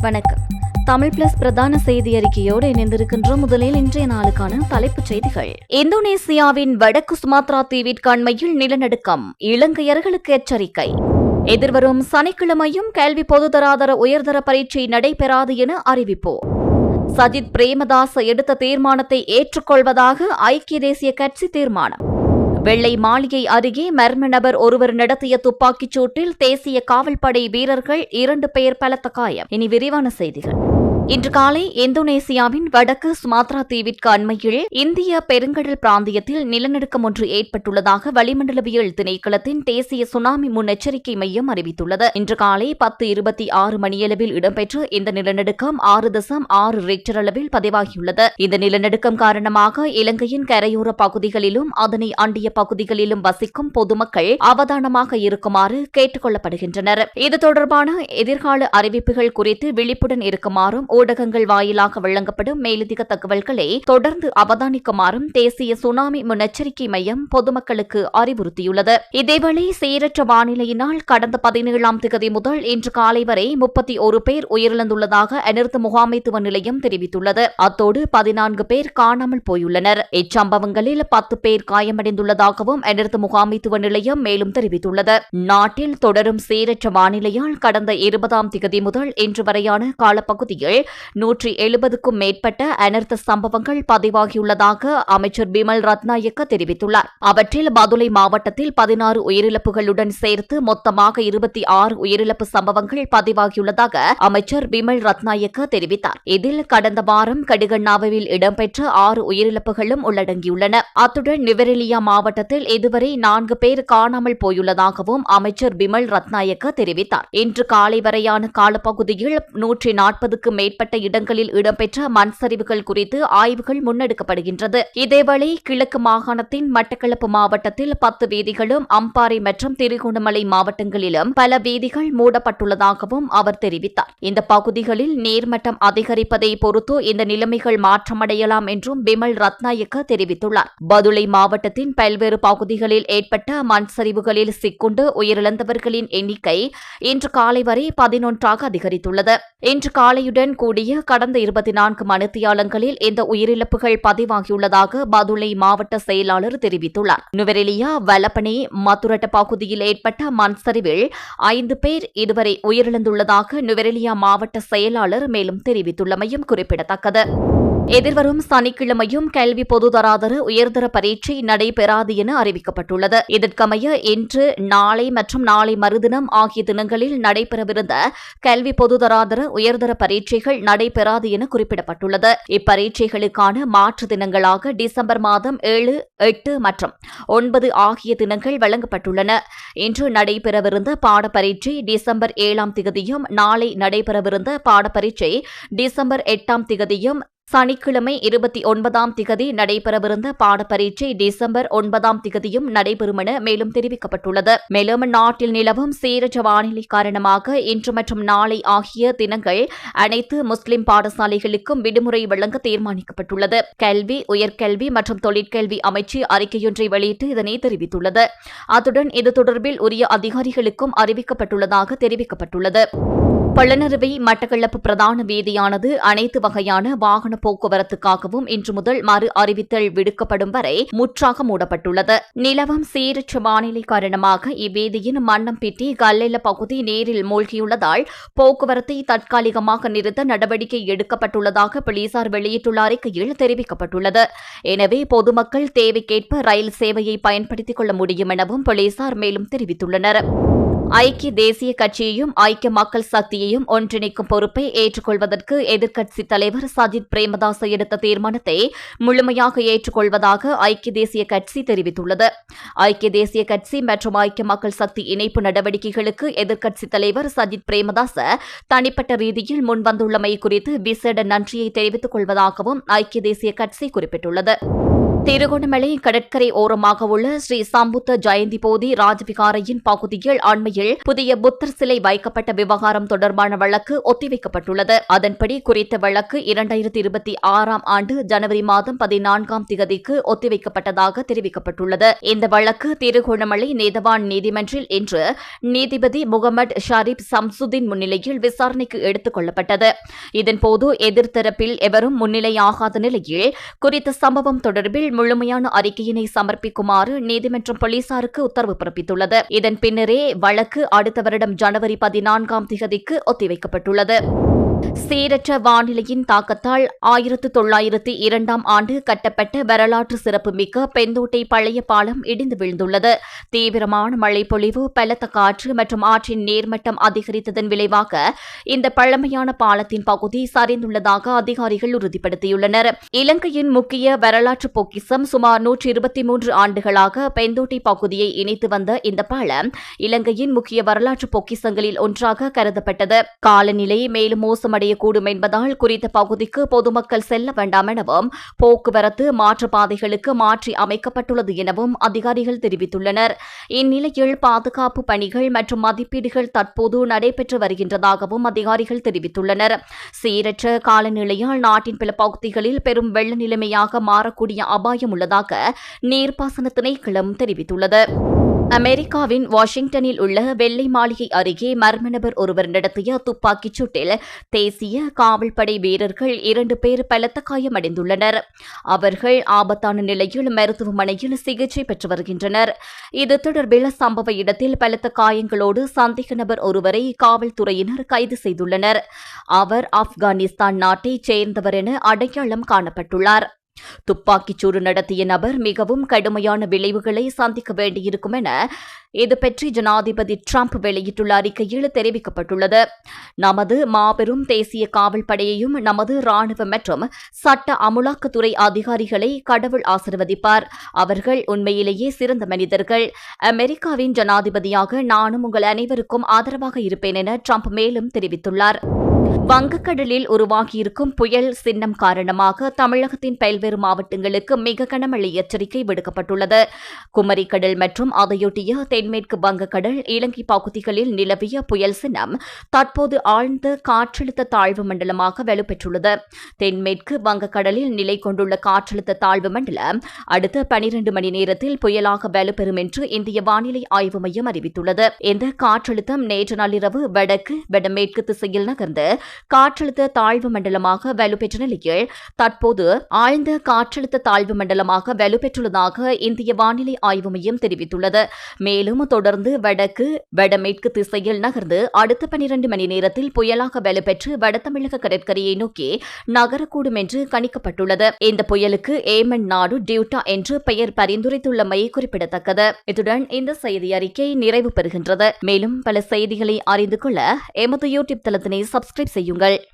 வணக்கம். தமிழ் பிளஸ் பிரதான செய்தி அறிக்கையோடு இணைந்திருக்கின்ற முதலில் இன்றைய நாளுக்கான தலைப்புச் செய்திகள். இந்தோனேசியாவின் வடக்கு சுமாத்ரா தீவிற்கண்மையில் நிலநடுக்கம் இலங்கையர்களுக்கு எச்சரிக்கை. எதிர்வரும் சனிக்கிழமையும் கேள்வி பொதுதராதர உயர்தர பரீட்சை நடைபெறாது என அறிவிப்பு. சஜித் பிரேமதாச எடுத்த தீர்மானத்தை ஏற்றுக்கொள்வதாக ஐக்கிய தேசிய கட்சி தீர்மானம். வெள்ளை மாளிகை அருகே மர்ம நபர் ஒருவர் நடத்திய துப்பாக்கிச் சூட்டில் தேசிய காவல்படை வீரர்கள் இரண்டு பேர் பலத்த காயம். இனி விரிவான செய்திகள். இன்று காலை இந்தோனேசியாவின் வடக்கு சுமாத்ரா தீவிற்கு அண்மையில் இந்திய பெருங்கடல் பிராந்தியத்தில் நிலநடுக்கம் ஒன்று ஏற்பட்டுள்ளதாக வளிமண்டலவியல் திணைக்களத்தின் தேசிய சுனாமி முன்னெச்சரிக்கை மையம் அறிவித்துள்ளது. இன்று காலை பத்து இருபத்தி ஆறு மணியளவில் இடம்பெற்ற இந்த நிலநடுக்கம் ஆறு தசம் ஆறு ரிக்டர் அளவில் பதிவாகியுள்ளது. இந்த நிலநடுக்கம் காரணமாக இலங்கையின் கரையோர பகுதிகளிலும் அதனை அண்டிய பகுதிகளிலும் வசிக்கும் பொதுமக்கள் அவதானமாக இருக்குமாறு கேட்டுக் கொள்ளப்படுகின்றனர். இது தொடர்பான எதிர்கால அறிவிப்புகள் குறித்து விழிப்புடன் இருக்குமாறும் ஊடகங்கள் வாயிலாக வழங்கப்படும் மேலதிக தகவல்களை தொடர்ந்து அவதானிக்குமாறும் தேசிய சுனாமி முன்னெச்சரிக்கை மையம் பொதுமக்களுக்கு அறிவுறுத்தியுள்ளது. இதேவேளை சீரற்ற வானிலையினால் கடந்த பதினேழாம் தேதி முதல் இன்று காலை வரை முப்பத்தி ஒரு பேர் உயிரிழந்துள்ளதாக அனர்த்த முகாமைத்துவ நிலையம் தெரிவித்துள்ளது. அத்தோடு பதினான்கு பேர் காணாமல் போயுள்ளனர். இச்சம்பவங்களில் பத்து பேர் காயமடைந்துள்ளதாகவும் அனர்த்த முகாமைத்துவ நிலையம் மேலும் தெரிவித்துள்ளது. நாட்டில் தொடரும் சீரற்ற வானிலையால் கடந்த இருபதாம் திகதி முதல் இன்று வரையான காலப்பகுதியில் நூற்றி எழுபதுக்கும் மேற்பட்ட அனர்த்த சம்பவங்கள் பதிவாகியுள்ளதாக அமைச்சர் பிமல் ரத்நாயக்க தெரிவித்துள்ளார். அவற்றில் மதுரை மாவட்டத்தில் பதினாறு உயிரிழப்புகளுடன் சேர்த்து மொத்தமாக இருபத்தி ஆறு உயிரிழப்பு சம்பவங்கள் பதிவாகியுள்ளதாக அமைச்சர் பிமல் ரத்நாயக்க தெரிவித்தார். இதில் கடந்த வாரம் கடுகண்ணாவில் இடம்பெற்ற ஆறு உயிரிழப்புகளும் உள்ளடங்கியுள்ளன. அத்துடன் நிவரெலியா மாவட்டத்தில் இதுவரை நான்கு பேர் காணாமல் போயுள்ளதாகவும் அமைச்சர் பிமல் ரத்நாயக்க தெரிவித்தார். இன்று காலை வரையான காலப்பகுதியில் நூற்றி நாற்பதுக்கும் மேற்பட்ட மேற்பட்ட இடங்களில் இடம்பெற்ற மண் சரிவுகள் குறித்து ஆய்வுகள் முன்னெடுக்கப்படுகின்றது. இதேவேளை கிழக்கு மாகாணத்தின் மட்டக்களப்பு மாவட்டத்தில் பத்து வீதிகளும் அம்பாறை மற்றும் திருகோணமலை மாவட்டங்களிலும் பல வீதிகள் மூடப்பட்டுள்ளதாகவும் அவர் தெரிவித்தார். இந்த பகுதிகளில் நீர்மட்டம் அதிகரிப்பதை பொறுத்து இந்த நிலைமைகள் மாற்றமடையலாம் என்றும் பிமல் ரத்நாயக்க தெரிவித்துள்ளார். பதுளை மாவட்டத்தின் பல்வேறு பகுதிகளில் ஏற்பட்ட மண் சரிவுகளில் சிக்குண்டு உயிரிழந்தவர்களின் எண்ணிக்கை இன்று காலை வரை பதினொன்றாக அதிகரித்துள்ளது. இன்று காலையுடன் கூடிய கடந்த இருபத்தி நான்கு மணித்தியாலங்களில் இந்த உயிரிழப்புகள் பதிவாகியுள்ளதாக பதுளை மாவட்ட செயலாளர் தெரிவித்துள்ளார். நுவரெலியா வலப்பனே மதுரட்ட பகுதியில் ஏற்பட்ட மண் சரிவில் ஐந்து பேர் இதுவரை உயிரிழந்துள்ளதாக நுவரெலியா மாவட்ட செயலாளர் மேலும் தெரிவித்துள்ளமையும் குறிப்பிடத்தக்கது. எதிர்வரும் சனிக்கிழமையும் கல்வி பொதுதராதர உயர்தர பரீட்சை நடைபெறாது என அறிவிக்கப்பட்டுள்ளது. இதற்கமைய இன்று நாளை மற்றும் நாளை மறுதினம் ஆகிய தினங்களில் நடைபெறவிருந்த கல்வி பொதுதராதர உயர்தர பரீட்சைகள் நடைபெறாது என குறிப்பிடப்பட்டுள்ளது. இப்பரீட்சைகளுக்கான மாற்று தினங்களாக டிசம்பர் மாதம் ஏழு எட்டு மற்றும் ஒன்பது ஆகிய தினங்கள் வழங்கப்பட்டுள்ளன. இன்று நடைபெறவிருந்த பாடப்பரீட்சை டிசம்பர் ஏழாம் திகதியும் நாளை நடைபெறவிருந்த பாடப்பரீட்சை டிசம்பர் எட்டாம் திகதியும் சனிக்கிழமை இருபத்தி ஒன்பதாம் திகதி நடைபெறவிருந்த பாடப்பரீட்சை டிசம்பர் ஒன்பதாம் திகதியும் நடைபெறும் என மேலும் தெரிவிக்கப்பட்டுள்ளது. மேலும் நாட்டில் நிலவும் சீரற்ற வானிலை காரணமாக இன்று மற்றும் நாளை ஆகிய தினங்கள் அனைத்து முஸ்லிம் பாடசாலைகளுக்கும் விடுமுறை வழங்க தீர்மானிக்கப்பட்டுள்ளது. கல்வி உயர்கல்வி மற்றும் தொழிற்கல்வி அமைச்சு அறிக்கையொன்றை வெளியிட்டு இதனை தெரிவித்துள்ளது. அத்துடன் இது தொடர்பில் உரிய அதிகாரிகளுக்கும் அறிவிக்கப்பட்டுள்ளதாக தெரிவிக்கப்பட்டுள்ளது. பள்ளனறுவை மட்டக்களப்பு பிரதான வீதியானது அனைத்து வகையான வாகன போக்குவரத்துக்காகவும் இன்று முதல் மறு அறிவித்தல் விடுக்கப்படும் வரை முற்றாக மூடப்பட்டுள்ளது. நிலவம் சீரற்ற வானிலை காரணமாக இவ்வீதியின் மன்னம்பிட்டி கல்லெல்ல பகுதி நீரில் மூழ்கியுள்ளதால் போக்குவரத்தை தற்காலிகமாக நிறுத்த நடவடிக்கை எடுக்கப்பட்டுள்ளதாக போலீசார் வெளியிட்டுள்ள அறிக்கையில் தெரிவிக்கப்பட்டுள்ளது. எனவே பொதுமக்கள் தேவைக்கேற்ப ரயில் சேவையை பயன்படுத்திக் கொள்ள முடியும் எனவும் போலீசார் மேலும் தெரிவித்துள்ளனர். ஐக்கிய தேசிய கட்சியையும் ஐக்கிய மக்கள் சக்தியையும் ஒன்றிணைக்கும் பொறுப்பை ஏற்றுக்கொள்வதற்கு எதிர்க்கட்சித் தலைவர் சஜித் பிரேமதாஸ் எடுத்த தீர்மானத்தை முழுமையாக ஏற்றுக்கொள்வதாக ஐக்கிய தேசிய கட்சி தெரிவித்துள்ளது. ஐக்கிய தேசிய கட்சி மற்றும் ஐக்கிய மக்கள் சக்தி இணைப்பு நடவடிக்கைகளுக்கு எதிர்க்கட்சித் தலைவர் சஜித் பிரேமதாஸ் தனிப்பட்ட ரீதியில் முன்வந்துள்ளமை குறித்து விசேட நன்றியை தெரிவித்துக் கொள்வதாகவும் ஐக்கிய தேசிய கட்சி குறிப்பிட்டுள்ளது. திருகோணமலை கடற்கரை ஓரமாக உள்ள ஸ்ரீ சம்புத்த ஜெயந்தி போதி ராஜவிகாரையின் பகுதியில் அண்மையில் புதிய புத்தர் சிலை வைக்கப்பட்ட விவகாரம் தொடர்பான வழக்கு ஒத்திவைக்கப்பட்டுள்ளது. அதன்படி குறித்த வழக்கு இரண்டாயிரத்தி இருபத்தி ஆறாம் ஆண்டு ஜனவரி மாதம் பதினான்காம் திகதிக்கு ஒத்திவைக்கப்பட்டதாக தெரிவிக்கப்பட்டுள்ளது. இந்த வழக்கு திருகோணமலை நீதவான் நீதிமன்றில் இன்று நீதிபதி முகமது ஷரீப் சம்சுதீன் முன்னிலையில் விசாரணைக்கு எடுத்துக் கொள்ளப்பட்டது. இதன்போது எதிர்த்தரப்பில் எவரும் முன்னிலையாகாத நிலையில் குறித்த சம்பவம் தொடர்பில் முழுமையான அறிக்கையினை சமர்ப்பிக்குமாறு நீதிமன்றம் போலீசாருக்கு உத்தரவு பிறப்பித்துள்ளது. இதன் பின்னரே வழக்கு அடுத்த வருடம் ஜனவரி பதினான்காம் திகதிக்கு ஒத்திவைக்கப்பட்டுள்ளது. சீரற்ற வானிலையின் தாக்கத்தால் ஆயிரத்து தொள்ளாயிரத்தி இரண்டாம் ஆண்டு கட்டப்பட்ட வரலாற்று சிறப்புமிக்க பெந்தோட்டை பழைய பாலம் இடிந்து விழுந்துள்ளது. தீவிரமான மழைப்பொழிவு பலத்த காற்று மற்றும் ஆற்றின் நீர்மட்டம் அதிகரித்ததன் விளைவாக இந்த பழமையான பாலத்தின் பகுதி சரிந்துள்ளதாக அதிகாரிகள் உறுதிப்படுத்தியுள்ளனர். இலங்கையின் முக்கிய வரலாற்று பொக்கிசம் சுமார் நூற்றி இருபத்தி மூன்று ஆண்டுகளாக பெந்தோட்டை பகுதியை இணைத்து வந்த இந்த பாலம் இலங்கையின் முக்கிய வரலாற்று பொக்கிசங்களில் ஒன்றாக கருதப்பட்டது. காலநிலை மேலும் மோசம் மோசமடையக்கூடும் என்பதால் குறித்த பகுதிக்கு பொதுமக்கள் செல்ல வேண்டாம் எனவும் போக்குவரத்து மாற்றுப்பாதைகளுக்கு மாற்றி அமைக்கப்பட்டுள்ளது எனவும் அதிகாரிகள் தெரிவித்துள்ளனர். இந்நிலையில் பாதுகாப்பு பணிகள் மற்றும் மதிப்பீடுகள் தற்போது நடைபெற்று வருகின்றதாகவும் அதிகாரிகள் தெரிவித்துள்ளனர். சீரற்ற காலநிலையால் நாட்டின் பல பகுதிகளில் பெரும் வெள்ள நிலைமையாக மாறக்கூடிய அபாயம் உள்ளதாக நீர்ப்பாசன திணைக்களம் தெரிவித்துள்ளது. அமெரிக்காவின் வாஷிங்டனில் உள்ள வெள்ளை மாளிகை அருகே மர்ம நபர் ஒருவர் நடத்திய துப்பாக்கிச் சூட்டில் தேசிய காவல்படை வீரர்கள் இரண்டு பேர் பலத்த காயமடைந்துள்ளனர். அவர்கள் ஆபத்தான நிலையில் மருத்துவமனையில் சிகிச்சை பெற்று வருகின்றனர். இது தொடர்பில் சம்பவ இடத்தில் பலத்த காயங்களோடு சந்தேக நபர் ஒருவரை காவல்துறையினர் கைது செய்துள்ளனர். அவர் ஆப்கானிஸ்தான் நாட்டைச் சேர்ந்தவர் என அடையாளம் காணப்பட்டுள்ளார். துப்பாக்கிச் சூடு நடத்திய நபர் மிகவும் கடுமையான விளைவுகளை சந்திக்க வேண்டியிருக்கும் என இது பற்றி ஜனாதிபதி டிரம்ப் வெளியிட்டுள்ள அறிக்கையில் தெரிவிக்கப்பட்டுள்ளது. நமது மாபெரும் தேசிய காவல் படையையும் நமது ராணுவ மற்றும் சட்ட அமுலாக்கத்துறை அதிகாரிகளை கடவுள் ஆசிர்வதிப்பார். அவர்கள் உண்மையிலேயே சிறந்த மனிதர்கள். அமெரிக்காவின் ஜனாதிபதியாக நானும் உங்கள் அனைவருக்கும் ஆதரவாக இருப்பேன் என ட்ரம்ப் மேலும் தெரிவித்துள்ளார். வங்கக்கடலில் உருவாகியிருக்கும் புயல் சின்னம் காரணமாக தமிழகத்தின் பல்வேறு மாவட்டங்களுக்கு மிக கனமழை எச்சரிக்கை விடுக்கப்பட்டுள்ளது. குமரிக்கடல் மற்றும் அதையொட்டிய தென்மேற்கு வங்கக்கடல் இலங்கை பகுதிகளில் நிலவிய புயல் சின்னம் தற்போது ஆழ்ந்த காற்றழுத்த தாழ்வு மண்டலமாக வலுப்பெற்றுள்ளது. தென்மேற்கு வங்கக்கடலில் நிலை கொண்டுள்ள காற்றழுத்த தாழ்வு மண்டலம் அடுத்த பனிரண்டு மணி நேரத்தில் புயலாக வலுப்பெறும் என்று இந்திய வானிலை ஆய்வு மையம் அறிவித்துள்ளது. இந்த காற்றழுத்தம் நேற்று நள்ளிரவு வடக்கு வடமேற்கு திசையில் நகர்ந்து காற்றழுத்த தாழ்வு மண்டலமாக வலுப்பெற்ற நிலையில் தற்போது ஆழ்ந்த காற்றழுத்த தாழ்வு மண்டலமாக வலுப்பெற்றுள்ளதாக இந்திய வானிலை ஆய்வு மையம் தெரிவித்துள்ளது. மேலும் தொடர்ந்து வடக்கு வடமேற்கு திசையில் நகர்ந்து அடுத்த பனிரண்டு மணி நேரத்தில் புயலாக வலுப்பெற்று வடதமிழக கடற்கரையை நோக்கி நகரக்கூடும் என்று கணிக்கப்பட்டுள்ளது. இந்த புயலுக்கு ஏமன் நாடு டியூட்டா என்று பெயர் பரிந்துரைத்துள்ளமை குறிப்பிடத்தக்கது. இத்துடன் இந்த செய்தி அறிக்கை நிறைவு பெறுகின்றது. மேலும் பல செய்திகளை அறிந்து கொள்ள எமது யூடியூப் தளத்தினை சப்ஸ்கிரைப் செய்யுங்கள்